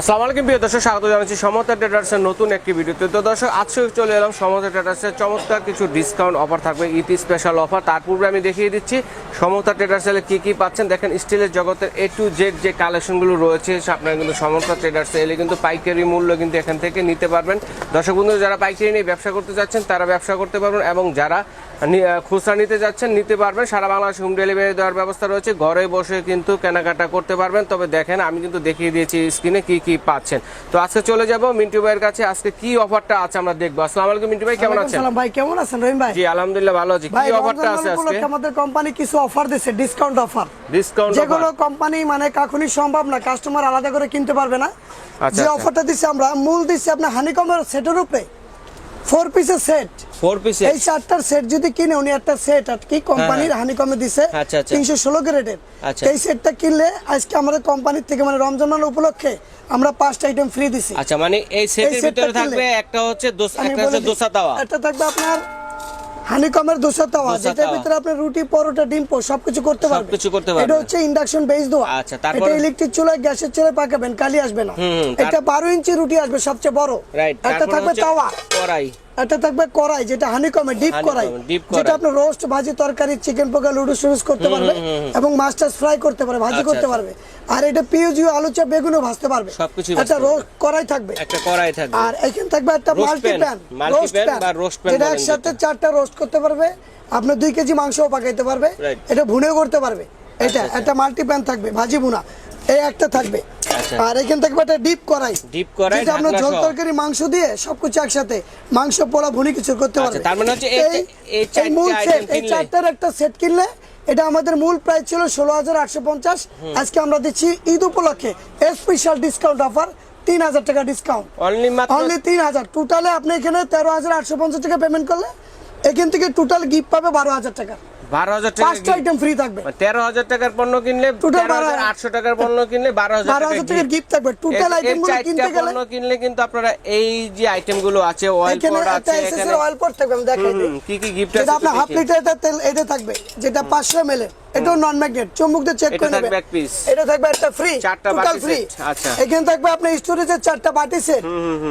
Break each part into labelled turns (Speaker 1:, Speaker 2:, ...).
Speaker 1: আসসালামু আলাইকুম প্রিয় দর্শক, স্বাগত জানাচ্ছি সমতা ট্রেডার্সের নতুন একটি ভিডিওতে। তো দর্শক, আজকে চলে এলাম সমতা ট্রেডার্সের চমৎকার কিছু ডিসকাউন্ট অফার থাকবে ইতি স্পেশাল অফার তার পূর্বে আমি দেখিয়ে দিচ্ছি, সমতা ট্রেডার্সের কি কি পাচ্ছেন। দেখেন স্টিলের জগতের এ টু জেড যে কালেকশনগুলো রয়েছে আপনারা কিন্তু সমতা ট্রেডার্সে এলে কিন্তু পাইকারি মূল্য কিন্তু এখান থেকে নিতে পারবেন। দর্শক বন্ধু যারা পাইকারি নিয়ে ব্যবসা করতে যাচ্ছেন, তারা ব্যবসা করতে পারবেন এবং যারা খুচরা নিতে যাচ্ছেন, নিতে পারবেন। সারা বাংলাদেশ হোম ডেলিভারি দেওয়ার ব্যবস্থা রয়েছে। ঘরে বসে কিন্তু কেনাকাটা করতে পারবেন। তবে দেখেন, আমি কিন্তু দেখিয়ে দিয়েছি স্ক্রিনে কি কি পাচ্ছেন? তো আজকে চলে যাব মিন্টু ভাইয়ের কাছে। আজকে কি অফারটা আছে আমরা দেখব। আসসালামু আলাইকুম মিন্টু ভাই কেমন আছেন?
Speaker 2: ভাই কেমন আছেন রহিম ভাই?
Speaker 1: জি আলহামদুলিল্লাহ ভালো আছি। কি অফারটা আছে আজকে?
Speaker 2: আমাদের কোম্পানি কিছু অফার দিচ্ছে ডিসকাউন্ট অফার
Speaker 1: ডিসকাউন্ট
Speaker 2: যেগুলো কোম্পানি মানে কখনই সম্ভব না কাস্টমার আলাদা করে কিনতে পারবে না।
Speaker 1: আচ্ছা,
Speaker 2: যে
Speaker 1: আচ্ছা।
Speaker 2: অফারটা দিচ্ছে আমরা মূল দিচ্ছে আপনার হানিকমের সেটের উপরে। ফোর পিসের সেট
Speaker 1: ফোর পিসে
Speaker 2: এই চারটার সেট যদি কিনে উনি একটা সেট আর কি কোম্পানির হানিকমে দিছে
Speaker 1: আচ্ছা, আচ্ছা।
Speaker 2: তিনশো ষোলো গ্রেডের
Speaker 1: আচ্ছা।
Speaker 2: এই সেটটা কিনলে আজকে আমাদের কোম্পানির থেকে মানে রমজান মাস উপলক্ষে আমরা পাঁচটা আইটেম ফ্রি দিছি।
Speaker 1: আচ্ছা মানে এই সেটের ভিতরে থাকবে একটা হচ্ছে দোস- একটা হচ্ছে দোসা তাওয়া।
Speaker 2: একটা থাকবে আপনার হানিকমের দোসা তাওয়া যেটার ভিতরে আপনি রুটি পরোটা ডিম পো সবকিছু করতে পারবেন।
Speaker 1: সবকিছু করতে পারবে।
Speaker 2: এটা হচ্ছে ইন্ডাকশন বেস দোয়া।
Speaker 1: আচ্ছা, তারপরে?
Speaker 2: এটা ইলেকট্রিক চুলায় গ্যাসের চুলায় পাকাবেন কালি আসবে না। এটা বারো ইঞ্চি রুটি আসবে সবচেয়ে বড়।
Speaker 1: রাইট
Speaker 2: একটা থাকবে তাওয়া।
Speaker 1: কড়াই।
Speaker 2: একটা থাকবে কড়াই যেটা হানিকমে ডিপ কড়াই। যেটা। আপনার রোস্ট ভাজি তরকারি চিকেন পোকা লুডু সুরুস করতে পারবে এবং মাছ টাছ ফ্রাই করতে পারবে ভাজি
Speaker 1: আচ্ছা,
Speaker 2: করতে
Speaker 1: আচ্ছা।
Speaker 2: পারবে। আর এটা পিউজিও আলু চাপ বেগুনও ভাজতে পারবে।
Speaker 1: সবকিছুই
Speaker 2: একটা রোস্ট কড়াই থাকবে।
Speaker 1: একটা কড়াই থাকবে।
Speaker 2: আর এখানে থাকবে একটা মাল্টি প্যান রোস্ট প্যান
Speaker 1: বা roast pan
Speaker 2: যেটা একসাথে। চারটা রোস্ট করতে পারবে। আপনি দুই কেজি মাংসও পাকাইতে পারবে। এটা ভুনেও করতে পারবে। এটা
Speaker 1: আচ্ছা।
Speaker 2: একটা মাল্টি প্যান থাকবে ভাজি ভুনা। এই একটা থাকবে।
Speaker 1: আচ্ছা।
Speaker 2: আর এখানে থাকবে একটা ডিপ কড়াই
Speaker 1: ডিপ কড়াই
Speaker 2: যেটা আপনার ঝোল তরকারি মাংস দিয়ে সবকিছু একসাথে মাংস পোড়া ভুনি কিছু করতে
Speaker 1: আচ্ছা,
Speaker 2: পারবে।
Speaker 1: তার মানে হচ্ছে এই-
Speaker 2: এই-
Speaker 1: এই
Speaker 2: এই মূল সেট এই চারটার একটা সেট কিনলে এটা আমাদের মূল প্রাইস ছিল ষোলো হাজার আটশো পঞ্চাশ। আজকে আমরা দিচ্ছি ঈদ উপলক্ষে স্পেশাল ডিসকাউন্ট অফার তিন হাজার টাকা ডিসকাউন্ট
Speaker 1: অনলি
Speaker 2: তিন হাজার। টোটালে আপনি এখানে তেরো হাজার আটশো পঞ্চাশ টাকা পেমেন্ট করলে এখান থেকে টোটাল গিফট পাবে বারো হাজার টাকা।
Speaker 1: বারো হাজার
Speaker 2: পাঁচটা আইটেম ফ্রি থাকবে।
Speaker 1: তেরো হাজার টাকার পণ্য কিনলে আটশো টাকার পণ্য কিনলে বারো হাজার
Speaker 2: টাকার গিফট থাকবে। টোটাল আইটেম কিনতে গেলে
Speaker 1: পণ্য কিনলে কিন্তু আপনারা এই যে আইটেমগুলো আছে অয়েল
Speaker 2: এখানে
Speaker 1: পড
Speaker 2: একটা
Speaker 1: আছে এখানে
Speaker 2: অয়েল পট থাকবে আমি দেখাই
Speaker 1: কি কি গিফট
Speaker 2: যেটা
Speaker 1: আছে
Speaker 2: আপনার হাফ
Speaker 1: দেখি।
Speaker 2: লিটার তেল এটা থাকবে যেটা পাঁচশো এম এল এটাও নন ম্যাগনেট চুম্বক দিয়ে চেক করে
Speaker 1: থাকবে
Speaker 2: নেবে। এটা থাকবে একটা ফ্রি টোটাল ফ্রি
Speaker 1: আচ্ছা।
Speaker 2: এখানে থাকবে আপনার স্টোরেজের চারটা বাটি সেট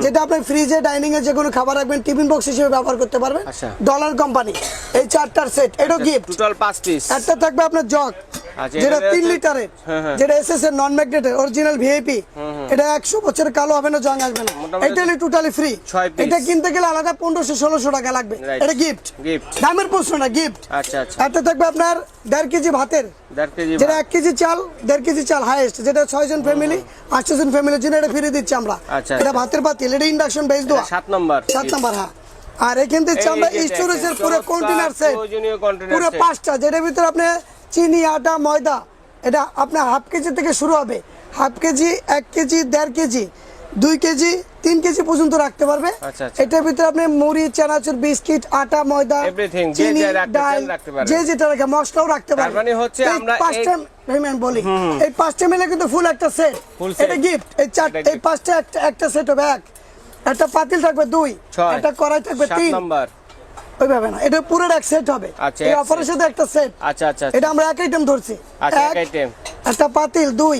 Speaker 2: যেটা আপনি ফ্রিজে ডাইনিং এ যে কোনো খাবার রাখবেন টিফিন বক্স হিসেবে ব্যবহার করতে পারবেন।
Speaker 1: আচ্ছা।
Speaker 2: ডলার কোম্পানি এই চারটার সেট এটা গিফট
Speaker 1: টোটাল পাঁচ পিস
Speaker 2: একটা থাকবে আপনার জগ
Speaker 1: আচ্ছা,
Speaker 2: যেটা তিন লিটারের
Speaker 1: হ্যাঁ, হ্যাঁ।
Speaker 2: যেটা এসএস এর নন ম্যাগনেটের অরিজিনাল ভিআইপি এটা একশো বছরের কালো হবে না জং আসবে না। এটা টোটালি ফ্রি এটা কিনতে গেলে আলাদা পনেরোশো ষোলোশো টাকা লাগবে। এটা গিফট। দামের প্রশ্ন না গিফট
Speaker 1: আচ্ছা আচ্ছা।
Speaker 2: একটা থাকবে আপনার দেড় কেজি ভাতের। যেটা এক কেজি চাল দেড় কেজি চাল হাইয়েস্ট যেটা ছয় জন ফ্যামিলি আটশো জন ফ্যামিলির জন্য এটা ফিরে দিচ্ছি আমরা।
Speaker 1: আচ্ছা,
Speaker 2: এটা
Speaker 1: আচ্ছা।
Speaker 2: ভাতের পাতিল এটা ইন্ডাকশন বেস দেওয়া।
Speaker 1: সাত নম্বর।
Speaker 2: সাত নাম্বার হ্যাঁ। আর এখান থেকে আমরা স্টোরেজের পুরো কন্টেনার সেট পুরো পাঁচটা যেটার ভিতরে আপনি চিনি আটা ময়দা এটা আপনার হাফ কেজি থেকে শুরু হবে। হাফ কেজি এক কেজি দেড় কেজি দুই কেজি তিন কেজি পর্যন্ত রাখতে পারবে।
Speaker 1: আচ্ছা, আচ্ছা।
Speaker 2: এটার ভিতরে আপনি মুড়ি চানাচুর বিস্কিট আটা ময়দা চিনি ডাল যে যেটা রাখে মশলাও রাখতে পারবে।
Speaker 1: মানে হচ্ছে আমরা
Speaker 2: পাঁচটা বলি। এই পাঁচটা মিলে কিন্তু ফুল একটা সেট এটা গিফট এই চার এই পাঁচটা একটা একটা সেট হবে এক। একটা পাতিল থাকবে দুই। একটা কড়াই থাকবে তিন।
Speaker 1: নম্বর
Speaker 2: ওইভাবে না এটা পুরো এক সেট হবে।
Speaker 1: আচ্ছা,
Speaker 2: এই অফারের সাথে একটা সেট
Speaker 1: আচ্ছা আচ্ছা
Speaker 2: এটা আমরা এক আইটেম ধরছি।
Speaker 1: আচ্ছা, এক আইটেম
Speaker 2: একটা পাতিল দুই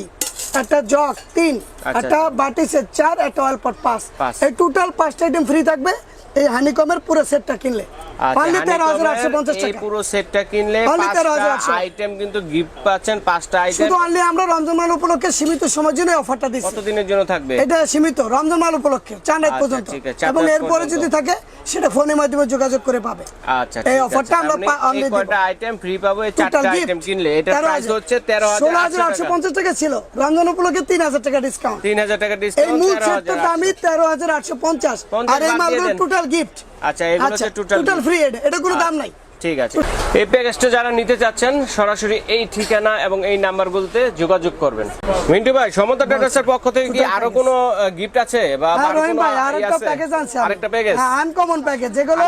Speaker 2: একটা জগ তিন
Speaker 1: আচ্ছা,
Speaker 2: একটা
Speaker 1: আচ্ছা।
Speaker 2: বাটি সেট চার একটা অয়েল পট পাঁচ।
Speaker 1: পাঁচ।
Speaker 2: এই টোটাল পাঁচটা আইটেম ফ্রি থাকবে। এই হানিকমের পুরো সেটটা কিনলে।
Speaker 1: আচ্ছা,
Speaker 2: পারলে তেরো হাজার আটশো
Speaker 1: হানিকমের
Speaker 2: পঞ্চাশ
Speaker 1: এই
Speaker 2: টাকা।
Speaker 1: পুরো সেটটা কিনলে
Speaker 2: Only
Speaker 1: পাঁচটা
Speaker 2: 13,800
Speaker 1: আইটেম কিন্তু গিফট পাচ্ছেন পাঁচটা আইটেম
Speaker 2: শুধু অনলি আমরা রমজান মাল উপলক্ষে সীমিত সময়ের জন্য অফারটা দিচ্ছি।
Speaker 1: কতদিনের জন্য থাকবে?
Speaker 2: এটা সীমিত রমজান মাল উপলক্ষে চার রাত
Speaker 1: আচ্ছা,
Speaker 2: পর্যন্ত।
Speaker 1: ঠিক আছে, চার
Speaker 2: এবং এরপরে যদি থাকে সেটা ফোনের মাধ্যমে যোগাযোগ করে পাবে।
Speaker 1: আচ্ছা
Speaker 2: এই অফারটা আমরা
Speaker 1: আপনি
Speaker 2: পা-
Speaker 1: এই
Speaker 2: only দিব।
Speaker 1: কয়টা আইটেম ফ্রি পাবো এই চারটা আইটেম কিনলে। এটা প্রাইস হচ্ছে তেরো
Speaker 2: ষোলো
Speaker 1: হাজার
Speaker 2: হাজার আটশো পঞ্চাশ টাকা ছিল। রমজান উপলক্ষে তিন হাজার টাকা ডিসকাউন্ট
Speaker 1: তিন হাজার টাকা
Speaker 2: এই মূল
Speaker 1: তেরো
Speaker 2: সেটটার
Speaker 1: হাজার
Speaker 2: দামই তেরো হাজার আটশো পঞ্চাশ।
Speaker 1: পঞ্চাশ
Speaker 2: আর এই মালগুলো
Speaker 1: দেন।
Speaker 2: টোটাল গিফট
Speaker 1: আচ্ছা এগুলো
Speaker 2: আচ্ছা
Speaker 1: হচ্ছে টোটাল
Speaker 2: টোটাল ফ্রি এটা এটা কোনো দাম নাই।
Speaker 1: ঠিক আছে। এই প্যাকেজটা যারা নিতে চাচ্ছেন সরাসরি এই ঠিকানা এবং এই নাম্বারগুলোতে যোগাযোগ করবেন। মিন্টু ভাই সমতা ট্রেডার্সের পক্ষ থেকে কি
Speaker 2: আরও
Speaker 1: কোনো গিফট আছে? বা
Speaker 2: হ্যাঁ আরও
Speaker 1: কোনো
Speaker 2: ভাই আরেকটা প্যাকেজ আছে?
Speaker 1: আরেকটা প্যাকেজ
Speaker 2: আনকমন প্যাকেজ যেগুলো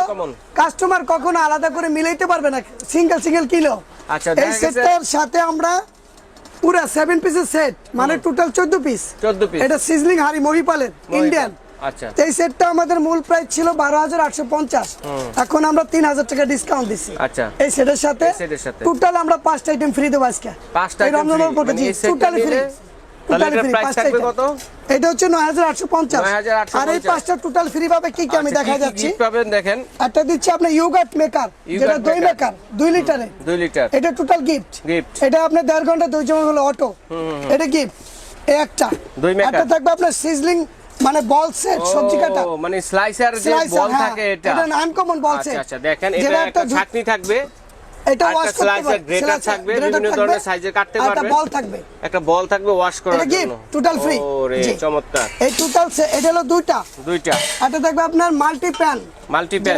Speaker 2: কাস্টমার কখনো আলাদা করে মিলাইতে পারবে না সিঙ্গেল সিঙ্গেল কিলো।
Speaker 1: আচ্ছা,
Speaker 2: এই সেটটার সাথে আমরা পুরো সেভেন পিসের সেট মানে টোটাল চোদ্দ পিস
Speaker 1: 14 পিস
Speaker 2: এটা সিজলিং হাড়ি মহিপালের ইন্ডিয়ান
Speaker 1: আচ্ছা।
Speaker 2: এই সেটটা আমাদের মূল প্রাইস ছিল বারো হাজার আটশো পঞ্চাশ। এখন আমরা তিন হাজার টাকা ডিসকাউন্ট দিচ্ছি।
Speaker 1: আচ্ছা।
Speaker 2: এই সেটের সাথে। টোটাল আমরা পাঁচটা আইটেম ফ্রি দেবো আজকে।
Speaker 1: পাঁচটা মানে
Speaker 2: টোটালি ফ্রি এটা হচ্ছে নয় হাজার আটশো পঞ্চাশ। আর এই পাঁচটা টোটাল ফ্রি পাবে কি কি আমি
Speaker 1: আচ্ছা,
Speaker 2: দেখা যাচ্ছি?
Speaker 1: পাবেন দেখেন।
Speaker 2: একটা দিচ্ছি আপনার মেকার যেটা দই মেকার দুই লিটারে
Speaker 1: দুই লিটার
Speaker 2: এটা টোটাল গিফট
Speaker 1: গিফট
Speaker 2: এটা আপনার দেড় ঘণ্টা দুই জমা হলো অটো এটা গিফট একটা। একটা থাকবে আপনার সিজলিং মানে বল সেট সবজি কাটা।
Speaker 1: মানে স্লাইসার যে বল
Speaker 2: হ্যাঁ,
Speaker 1: থাকে এটা।
Speaker 2: এটা আনকমন বল সেট
Speaker 1: আচ্ছা দেখেন এটা একটা
Speaker 2: একটা
Speaker 1: ছাকনি থাকবে।
Speaker 2: এটা ওয়াশ করতে পারবে Slicer,
Speaker 1: থাকবে, বিভিন্ন ধরনের এর কাটতে
Speaker 2: আর একটা বল থাকবে।
Speaker 1: একটা বল থাকবে ওয়াশ করার জন্য।
Speaker 2: total free।
Speaker 1: ওরে চমৎকার।
Speaker 2: এই টোটাল এটা হলো দুইটা।
Speaker 1: দুইটা।
Speaker 2: একটা থাকবে আপনার মাল্টি প্যান
Speaker 1: মাল্টি প্যান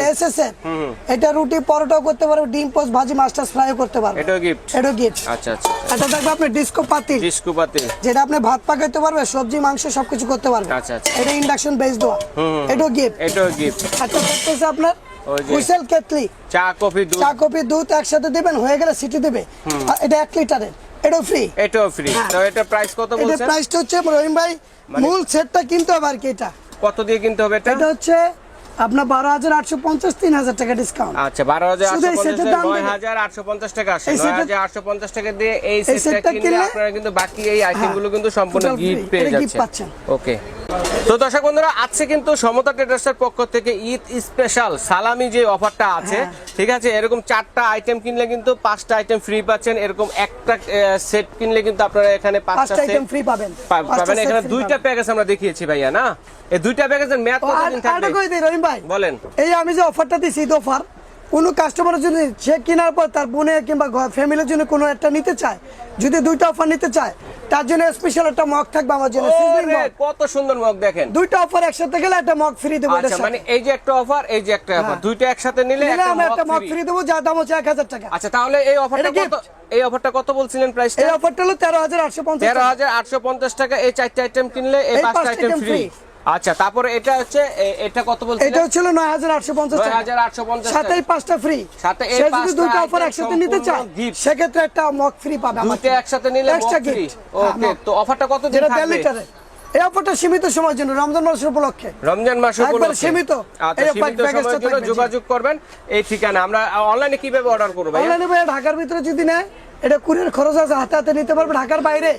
Speaker 2: এটা রুটি পরোটাও করতে পারবে ডিম পোস্ট ভাজি মাস্টার ফ্রাইও করতে পারবে।
Speaker 1: এটাও গিফট
Speaker 2: এটা গিফট
Speaker 1: আচ্ছা আচ্ছা
Speaker 2: এটা থাকবে আপনার ডিস্কো পাতিল।
Speaker 1: ডিস্কু পাতিল।
Speaker 2: যেটা আপনি ভাত পাকাইতে পারবে সবজি মাংস সবকিছু করতে পারবে।
Speaker 1: আচ্ছা, আচ্ছা।
Speaker 2: এটা ইন্ডাকশন বেস দেওয়া এটাও গিফট
Speaker 1: এটাও গিফট
Speaker 2: থাকতেছে আপনার হুইসেল কেটলি।
Speaker 1: চা কফি দুধ।
Speaker 2: চা কফি দুধ একসাথে দিবেন হয়ে গেলে সিটি দেবে। এটা এক লিটারের এটাও ফ্রি
Speaker 1: এটাও ফ্রি
Speaker 2: হ্যাঁ।
Speaker 1: তো এটা প্রাইস কত বলছেন?
Speaker 2: এটা প্রাইসটা হচ্ছে রহিম ভাই
Speaker 1: মানে-
Speaker 2: মূল সেটটা কিনতে হবে আর কি এটা।
Speaker 1: কত দিয়ে কিনতে হবে এটা?
Speaker 2: এটা হচ্ছে আপনার বারো হাজার আটশো পঞ্চাশ তিন হাজার টাকা ডিসকাউন্ট
Speaker 1: আচ্ছা বারো হাজার নয় হাজার আটশো পঞ্চাশ টাকা আসে নয় হাজার আটশো পঞ্চাশ টাকা দিয়ে এই সেটটা কিনলে আপনারা কিন্তু বাকি এই আইটেমগুলো কিন্তু সম্পূর্ণ গিফট পেয়ে যাচ্ছেন। ওকে তো দর্শক বন্ধুরা আজকে কিন্তু সমতা ট্রেডার্সের পক্ষ থেকে ঈদ স্পেশাল সালামি যে অফারটা আছে
Speaker 2: হ্যাঁ।
Speaker 1: ঠিক আছে? এরকম চারটা আইটেম কিনলে কিন্তু পাঁচটা আইটেম ফ্রি পাচ্ছেন এরকম একটা সেট কিনলে কিন্তু আপনারা এখানে পাঁচটা
Speaker 2: আইটেম ফ্রি পাবেন।
Speaker 1: পাবেন। এখানে দুইটা প্যাকেজ আমরা দেখিয়েছি ভাইয়া না? এই দুইটা প্যাকেজের মেয়াদ কতদিন থাকবে?
Speaker 2: ভাই?
Speaker 1: বলেন।
Speaker 2: এই আমি যে অফারটা দিছি ঈদ অফার কোনো কাস্টমারের যদি সে কেনার পর তার বোনের কিংবা ফ্যামিলির জন্য কোনো একটা নিতে চায় যদি দুইটা অফার নিতে চায় তার জন্য স্পেশাল একটা মগ থাকবে আমার জন্য।
Speaker 1: কত সুন্দর মগ দেখেন
Speaker 2: দুইটা অফার একসাথে গেলে একটা মগ ফ্রি দেবো
Speaker 1: আচ্ছা। মানে এই যে একটা অফার এই যে একটা অফার
Speaker 2: হ্যাঁ।
Speaker 1: দুইটা একসাথে নিলে
Speaker 2: নিলে
Speaker 1: একটা
Speaker 2: আমরা একটা মগ ফ্রি দেবো যার দাম হচ্ছে এক হাজার টাকা
Speaker 1: আচ্ছা তাহলে এই অফারটা কত। এই অফারটা কত বলছিলেন প্রাইসটা
Speaker 2: এই অফারটা হলো তেরো হাজার আটশো পঞ্চাশ
Speaker 1: তেরো হাজার আটশো পঞ্চাশ টাকা এই চারটে আইটেম কিনলে এই পাঁচটা আইটেম ফ্রি। আচ্ছা তারপরে এটা হচ্ছে এটা কত
Speaker 2: এটা হাজার আটশো পঞ্চাশ সাথে পাঁচটা ফ্রি
Speaker 1: সাথে এই
Speaker 2: সে
Speaker 1: পাঁচটা
Speaker 2: দুইটা অফার একসাথে নিতে চায়
Speaker 1: gift।
Speaker 2: সেক্ষেত্রে একটা মগ ফ্রি পাবে আমার
Speaker 1: দুইটা একসাথে নিলে
Speaker 2: Extra
Speaker 1: ফ্রি ওকে তো অফারটা কত দিন থাকবে?
Speaker 2: লিটারে এই অফারটা সীমিত সময়ের জন্য রমজান মাস উপলক্ষে।
Speaker 1: রমজান মাস
Speaker 2: একবারে
Speaker 1: উপলক্ষে।
Speaker 2: সীমিত।
Speaker 1: আচ্ছা সীমিত সময়ের জন্য যোগাযোগ করবেন। এই ঠিকানা আমরা অনলাইনে কীভাবে অর্ডার করব
Speaker 2: অনলাইনে ঢাকার ভিতরে যদি নেয় এটা কুরিয়ার খরচ আছে হাতে হাতে নিতে পারবে ঢাকার বাইরে।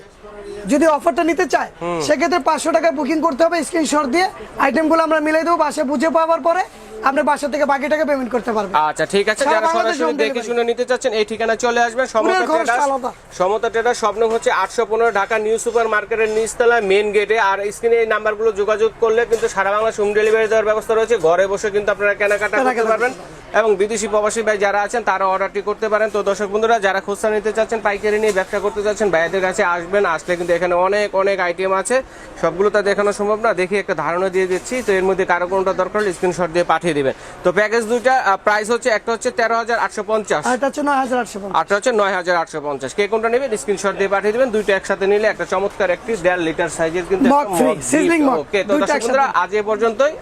Speaker 2: যদি অফারটা নিতে চায় সেক্ষেত্রে পাঁচশো টাকা বুকিং করতে হবে স্ক্রিনশট দিয়ে আইটেমগুলো আমরা মিলাই দেবো বাসে বুঝে পাওয়ার পরে আপনার বাসা থেকে বাকি টাকা পেমেন্ট করতে পারবেন।
Speaker 1: আচ্ছা ঠিক আছে যারা সরাসরি দেখে শুনে নিতে চাচ্ছেন এই ঠিকানা চলে আসবেন। সমতা ট্রেডার্স সমতা ট্রেডার্স স্বপ্ন হচ্ছে আটশো পনেরো ঢাকা নিউ সুপার মার্কেটের নিচতলা মেন গেটে আর স্ক্রিনে এই নাম্বারগুলো যোগাযোগ করলে কিন্তু সারা বাংলা হোম ডেলিভারি দেওয়ার ব্যবস্থা রয়েছে। ঘরে বসে কিন্তু আপনারা কেনাকাটা করতে পারবেন। এবং বিদেশি প্রবাসী ভাই যারা আছেন তারা অর্ডারটি করতে পারেন। তো দর্শক বন্ধুরা যারা খুচরা নিতে চাচ্ছেন পাইকারি নিয়ে ব্যবসা করতে চাচ্ছেন ভাইয়াদের কাছে আসবেন আসলে কিন্তু এখানে অনেক অনেক আইটেম আছে। সবগুলো তা দেখানো সম্ভব না দেখি একটা ধারণা দিয়ে দিচ্ছি। তো এর মধ্যে কারও কোনটা দরকার হলে স্ক্রিনশট দিয়ে পাঠিয়ে দিবেন। তো প্যাকেজ দুইটা প্রাইস হচ্ছে একটা হচ্ছে তেরো হাজার আটশো পঞ্চাশ। আটটা হচ্ছে নয় হাজার আটশো পঞ্চাশ। কে কোনটা নেবেন? স্ক্রিনশট দিয়ে পাঠিয়ে দিবেন। দুইটা একসাথে নিলে একটা চমৎকার একটি দেড় লিটার সাইজের কিন্তু ওকে তো দর্শক বন্ধুরা আজ এ পর্যন্তই।